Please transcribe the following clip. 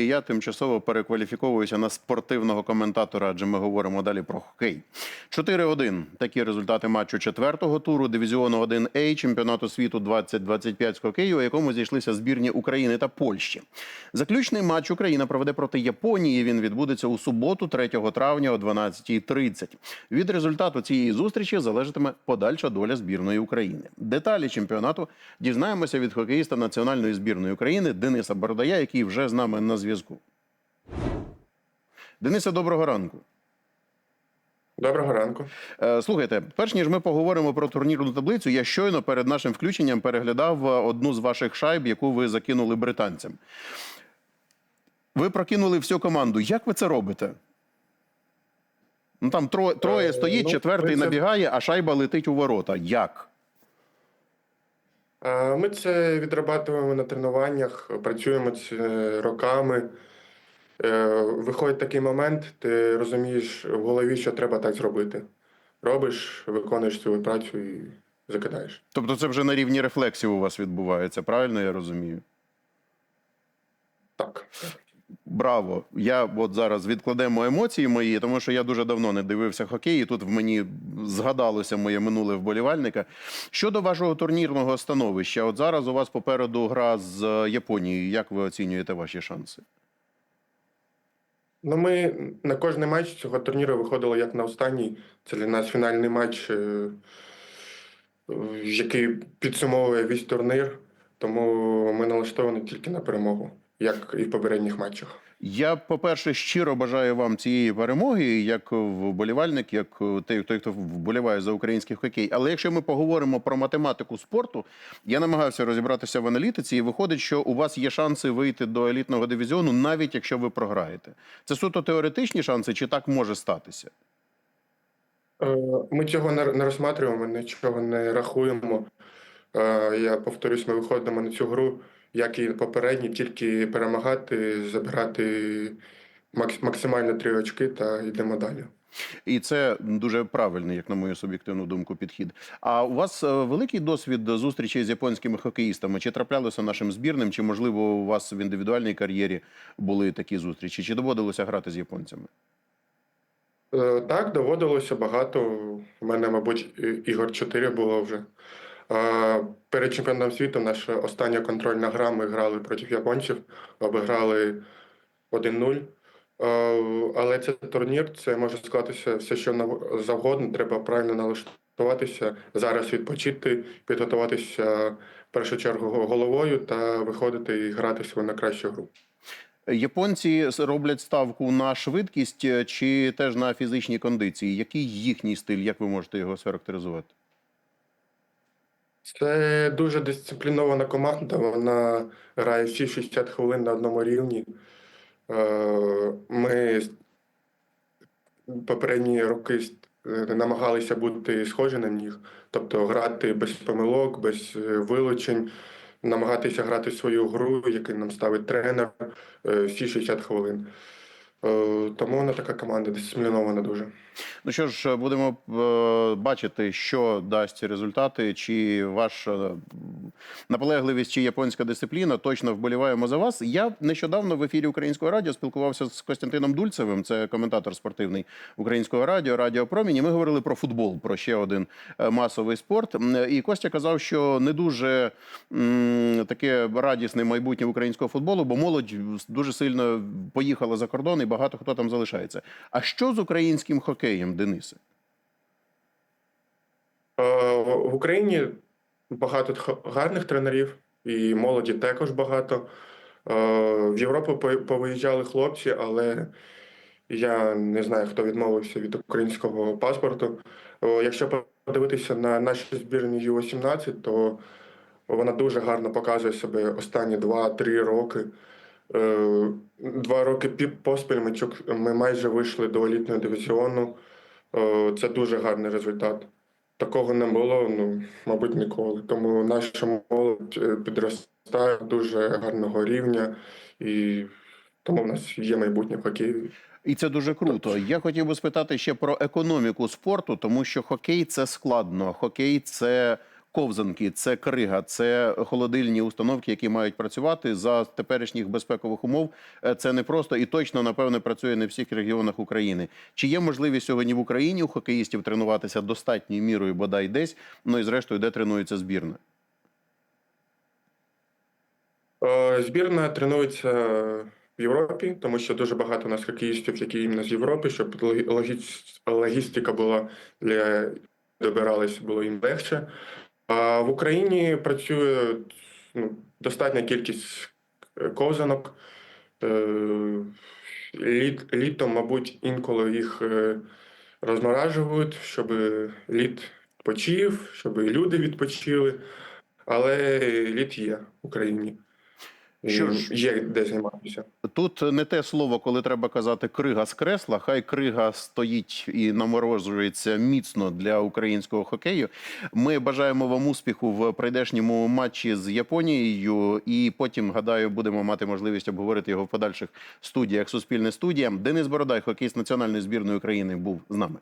Я тимчасово перекваліфіковуюся на спортивного коментатора, адже ми говоримо далі про хокей. 4-1. Такі результати матчу четвертого туру дивізіону 1А чемпіонату світу 2025 з хокею, у якому зійшлися збірні України та Польщі. Заключний матч Україна проведе проти Японії. Він відбудеться у суботу, 3 травня о 12.30. Від результату цієї зустрічі залежатиме подальша доля збірної України. Деталі чемпіонату дізнаємося від хокеїста національної збірної України Дениса Бородая, який вже з нами на зв'язку. Денисе, доброго ранку. Доброго ранку. Е, Слухайте, перш ніж ми поговоримо про турнірну таблицю, я щойно перед нашим включенням переглядав е, одну з ваших шайб, яку ви закинули британцям. Ви прокинули всю команду. Як ви це робите? Ну там троє, троє Е, стоїть, ну, четвертий набігає, а шайба летить у ворота. Як? А, Ми це відрабатуємо на тренуваннях, працюємо це роками. Е, Виходить такий момент, ти розумієш в голові, що треба так зробити. Робиш, виконуєш свою працю і закидаєш. Тобто це вже на рівні рефлексів у вас відбувається, правильно я розумію? Так. Браво! Я от зараз відкладемо емоції мої, тому що я дуже давно не дивився хокей, і тут в мені згадалося моє минуле вболівальника. Щодо вашого турнірного становища, от зараз у вас попереду гра з е, Японією. Як ви оцінюєте ваші шанси? Ну, ми на кожний матч цього турніру виходили як на останній. Це для нас фінальний матч, е, який підсумовує весь турнір. Тому ми налаштовані тільки на перемогу, як і в попередніх матчах. Я, по-перше, щиро бажаю вам цієї перемоги, як вболівальник, як той, той, хто вболіває за український хокей. Але якщо ми поговоримо про математику спорту, я намагався розібратися в аналітиці, і виходить, що у вас є шанси вийти до елітного дивізіону, навіть якщо ви програєте. Це суто теоретичні шанси, чи так може статися? Е, Ми цього не не розсматриваємо, нічого не рахуємо. Е, Я повторюсь, ми виходимо на цю гру, як і попередні, тільки перемагати, забирати максимально три очки та йдемо далі. І це дуже правильний, як на мою суб'єктивну думку, підхід. А у вас е, великий досвід зустрічей з японськими хокеїстами? Чи траплялося нашим збірним, чи можливо у вас в індивідуальній кар'єрі були такі зустрічі? Чи доводилося грати з японцями? Е, Так, доводилося багато. У мене, мабуть, ігор 4 було вже. Е, Перед чемпіонаtom світу наша остання контрольна гра. Ми грали проти японців, обіграли 1-0. Е, Але це турнір, це може склатися все, що завгодно. Треба правильно налаштуватися, зараз відпочити, підготуватися в першу чергу головою та виходити і грати свою найкращу гру. Японці роблять ставку на швидкість е, чи теж на фізичні кондиції? Який їхній стиль? Як ви можете його схарактеризувати? Це дуже дисциплінована команда. Вона грає всі 60 хвилин на одному рівні. Е, Ми попередні роки е, намагалися бути схожі на них, тобто грати без помилок, без е, вилучень, намагатися грати свою гру, яку нам ставить тренер, всі 60 хвилин. Е, Тому вона така команда дисциплінована дуже. Ну що ж, будемо е, бачити, що дасть ці результати, чи ваша наполегливість, чи японська дисципліна. Точно вболіваємо за вас. Я нещодавно в ефірі Українського радіо спілкувався з Костянтином Дульцевим, це коментатор спортивний Українського радіо, Радіо Промінь. Ми говорили про футбол, про ще один е, масовий спорт. І Костя казав, що не дуже таке радісне майбутнє українського футболу, бо молодь дуже сильно поїхала за кордон, і багато хто там залишається. А що з українським хокеєм, Денисе? Е, В Україні багато гарних тренерів, і молоді також багато. Е, В Європу повиїжджали хлопці, але я не знаю, хто відмовився від українського паспорту. Якщо подивитися на наші збірні Ю-18, то вона дуже гарно показує себе останні 2-3 роки. Е, Два роки пі- поспіль ми, ми майже вийшли до елітного дивізіону. Е, Це дуже гарний результат. Такого не було, ну, мабуть, ніколи. Тому наша молодь е, підростає дуже гарного рівня, і тому в нас є майбутнє в хокеї. І це дуже круто. Я хотів би спитати ще про економіку спорту, тому що хокей це складно. Хокей це ковзанки, це крига, це холодильні установки, які мають працювати за теперішніх безпекових умов. Е, Це не просто і точно напевне працює не в всіх регіонах України. Чи є можливість сьогодні в Україні у хокеїстів тренуватися достатньою мірою, бодай десь? Ну і зрештою, де тренується збірна? Е, Збірна тренується в Європі, тому що дуже багато у нас хокеїстів, які іменно з Європи, щоб логістика була для добирались, було їм легше. В Україні працює ну, достатня кількість е, ковзанок. Е, Літ, літом, мабуть, інколи їх е, розморажують, щоб лід почив, щоб люди відпочили. Але лід є в Україні. Що ж- Є де займатися. Тут не те слово, коли треба казати крига з кресла. Хай крига стоїть і наморожується міцно для українського хокею. Ми бажаємо вам успіху в прийдешньому матчі з Японією, і потім гадаю, будемо мати можливість обговорити його в подальших студіях. Суспільне студія. Денис Бородай, хокеїст національної збірної України, був з нами.